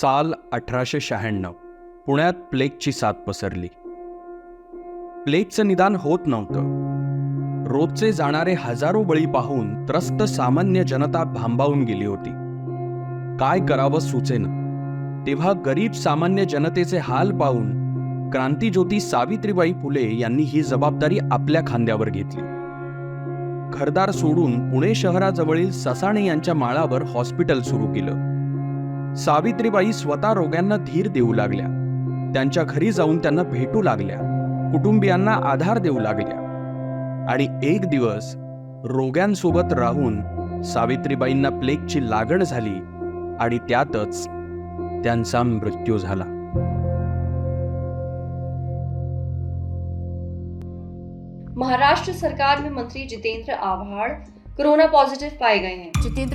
साल अठराशे शहाण्णव. पुण्यात प्लेगची साथ पसरली. प्लेगचं निदान होत नव्हतं. रोजचे जाणारे हजारो बळी पाहून त्रस्त सामान्य जनता भांबावून गेली होती. काय करावं सुचेना. तेव्हा गरीब सामान्य जनतेचे हाल पाहून क्रांतीज्योती सावित्रीबाई फुले यांनी ही जबाबदारी आपल्या खांद्यावर घेतली. घरदार सोडून पुणे शहराजवळील ससाणे यांच्या माळावर हॉस्पिटल सुरू केलं. सावित्रीबाई स्वतः रोग्यांना धीर देऊ लागल्या. त्यांच्या घरी जाऊन त्यांना भेटू लागल्या. कुटुंबियांना आधार देऊ लागल्या. आणि एक दिवस रोग्यांसोबत राहून सावित्रीबाईंना प्लेगची लागण झाली आणि त्यातच त्यांचा मृत्यू झाला. महाराष्ट्र सरकार में मंत्री जितेंद्र आव्हाड़ कोरोना पॉजिटिव पाए गए हैं।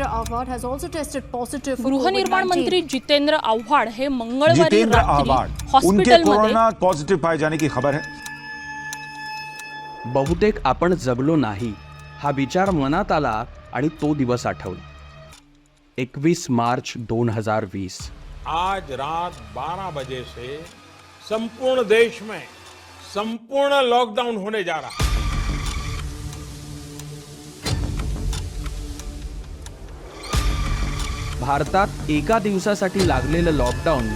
Awad has also tested positive for गृहनिर्माण मंत्री जितेंद्र आव्हाड हे मंगळवारी जितेंद्र रात्री आव्हाड उनके कोरोना पॉझिटिव्ह पाए जाने की खबर है। बहुतेक आपण जगलो नाही हा विचार मनात आला आणि तो दिवस आठवला. एकवीस मार्च दोन हज़ार वीस. आज रात 12 बजे से संपूर्ण देश में संपूर्ण लॉकडाउन होने जा रहा है। भारतात एका दिवसासाठी लागलेलं लॉकडाऊन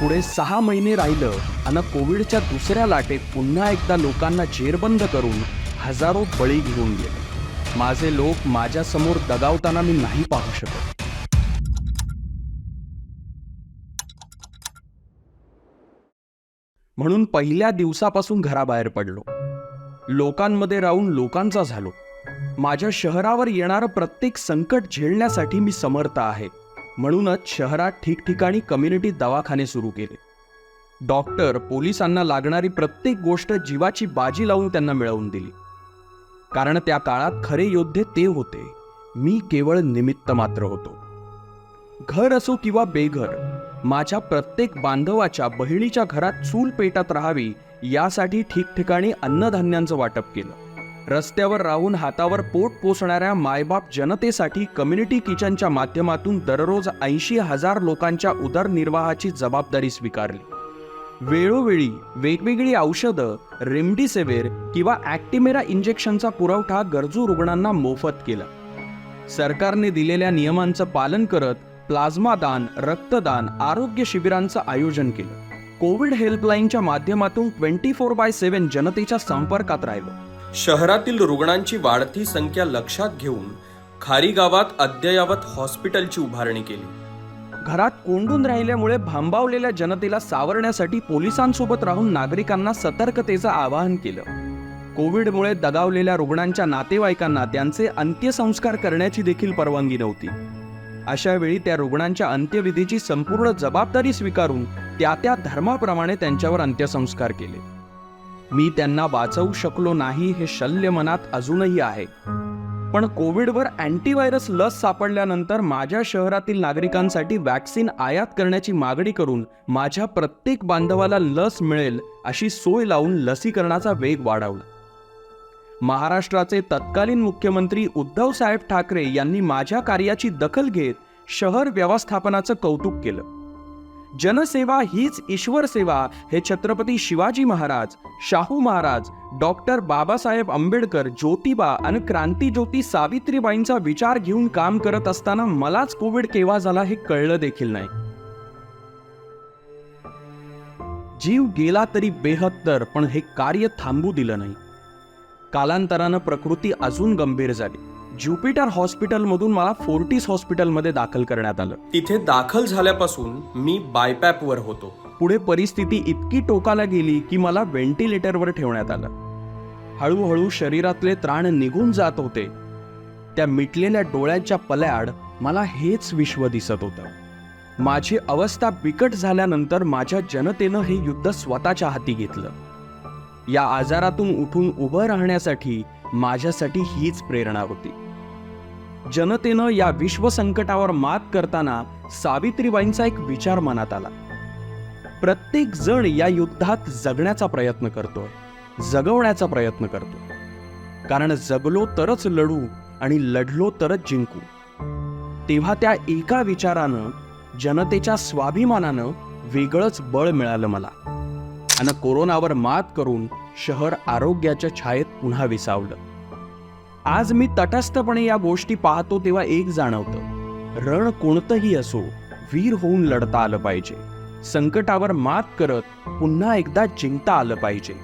पुढे सहा महिने राहिलं आणि कोविडच्या दुसऱ्या लाटेत पुन्हा एकदा लोकांना जेरबंद करून हजारो बळी घेऊन गेले. माझे लोक माझ्यासमोर दगावताना मी नाही पाहू शकत. म्हणून पहिल्या दिवसापासून घराबाहेर पडलो. लोकांमध्ये राहून लोकांचा झालो. माझ्या शहरावर येणारं प्रत्येक संकट झेलण्यासाठी मी समर्थ आहे. म्हणूनच शहरात ठिकठिकाणी कम्युनिटी दवाखाने सुरू केले. डॉक्टर पोलिसांना लागणारी प्रत्येक गोष्ट जीवाची बाजी लावून त्यांना मिळवून दिली. कारण त्या काळात खरे योद्धे ते होते. मी केवळ निमित्त मात्र होतो. घर असो किंवा बेघर माझ्या प्रत्येक बांधवाच्या बहिणीच्या घरात चूल पेटात राहावी यासाठी ठिकठिकाणी अन्नधान्यांचं वाटप केलं. रस्त्यावर राहून हातावर पोट पोसणाऱ्या मायबाप जनतेसाठी कम्युनिटी किचनच्या माध्यमातून दररोज ऐंशी हजार लोकांच्या उदरनिर्वाहाची जबाबदारी स्वीकारली. वेळोवेळी वेगवेगळी औषधं रेमडिसिव्हिर किंवा ॲक्टिमेरा इंजेक्शनचा पुरवठा गरजू रुग्णांना मोफत केला. सरकारने दिलेल्या नियमांचं पालन करत प्लाझ्मा दान रक्तदान आरोग्य शिबिरांचं आयोजन केलं. कोविड हेल्पलाईनच्या माध्यमातून ट्वेंटी फोर बाय सेव्हन जनतेच्या संपर्कात राहिलं. शहरातील रुग्णांची वाढती संख्या लक्षात घेऊन खारी गावात अद्ययावत हॉस्पिटलची उभारणी केली. घरात कोंडून राहिल्यामुळे भांबावलेल्या जनतेला सावरण्यासाठी पोलिसांसोबत राहून नागरिकांना सतर्कतेचं आवाहन केलं. कोविडमुळे दगावलेल्या रुग्णांच्या नातेवाईकांना त्यांचे अंत्यसंस्कार करण्याची देखील परवानगी नव्हती. अशा वेळी त्या रुग्णांच्या अंत्यविधीची संपूर्ण जबाबदारी स्वीकारून त्या त्या धर्माप्रमाणे त्यांच्यावर अंत्यसंस्कार केले. मी त्यांना वाचवू शकलो नाही हे शल्य मनात अजूनही आहे. पण कोविडवर अँटीव्हायरस लस सापडल्यानंतर माझ्या शहरातील नागरिकांसाठी वॅक्सिन आयात करण्याची मागणी करून माझ्या प्रत्येक बांधवाला लस मिळेल अशी सोय लावून लसीकरणाचा वेग वाढवला. महाराष्ट्राचे तत्कालीन मुख्यमंत्री उद्धव साहेब ठाकरे यांनी माझ्या कार्याची दखल घेत शहर व्यवस्थापनाचं कौतुक केलं. जनसेवा हीच ईश्वर सेवा हे छत्रपती शिवाजी महाराज शाहू महाराज डॉक्टर बाबासाहेब आंबेडकर ज्योतिबा आणि क्रांतीज्योती सावित्रीबाईंचा विचार घेऊन काम करत असताना मलाच कोविड केव्हा झाला हे कळलं देखील नाही. जीव गेला तरी बेहत्तर पण हे कार्य थांबू दिलं नाही. कालांतरानं प्रकृती अजून गंभीर झाली. ज्युपिटर हॉस्पिटलमधून मला फोर्टिस हॉस्पिटलमध्ये दाखल करण्यात आलं. तिथे दाखल झाल्यापासून मी बायपॅपवर होतो. पुढे परिस्थिती इतकी टोकाला गेली की मला व्हेंटिलेटरवर ठेवण्यात आलं. हळूहळू शरीरातले त्राण निघून जात होते. त्या मिटलेल्या डोळ्यांच्या पल्याड मला हेच विश्व दिसत होतं. माझी अवस्था बिकट झाल्यानंतर माझ्या जनतेनं हे युद्ध स्वतःच्या हाती घेतलं. या आजारातून उठून उभं राहण्यासाठी माझ्यासाठी हीच प्रेरणा होती. जनतेनं या विश्वसंकटावर मात करताना सावित्रीबाईंचा एक विचार मनात आला. प्रत्येक जण या युद्धात जगण्याचा प्रयत्न करतोय जगवण्याचा प्रयत्न करतो कारण जगलो तरच लढू आणि लढलो तरच जिंकू. तेव्हा त्या एका विचारानं जनतेच्या स्वाभिमानानं वेगळंच बळ मिळालं मला. आणि कोरोनावर मात करून शहर आरोग्याच्या छायेत पुन्हा विसावलं. आज मी तटस्थपणे या गोष्टी पाहतो तेव्हा एक जाणवतं. रण कोणतंही असो वीर होऊन लढता आलं पाहिजे. संकटावर मात करत पुन्हा एकदा जिंकता आलं पाहिजे.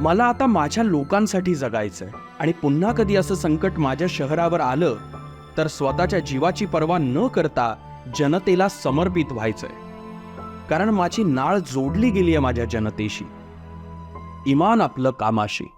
मला आता माझ्या लोकांसाठी जगायचंय आणि पुन्हा कधी असं संकट माझ्या शहरावर आलं तर स्वतःच्या जीवाची पर्वा न करता जनतेला समर्पित व्हायचंय. कारण माझी नाळ जोडली गेली आहे माझ्या जनतेशी. इमान आपलं कामाशी.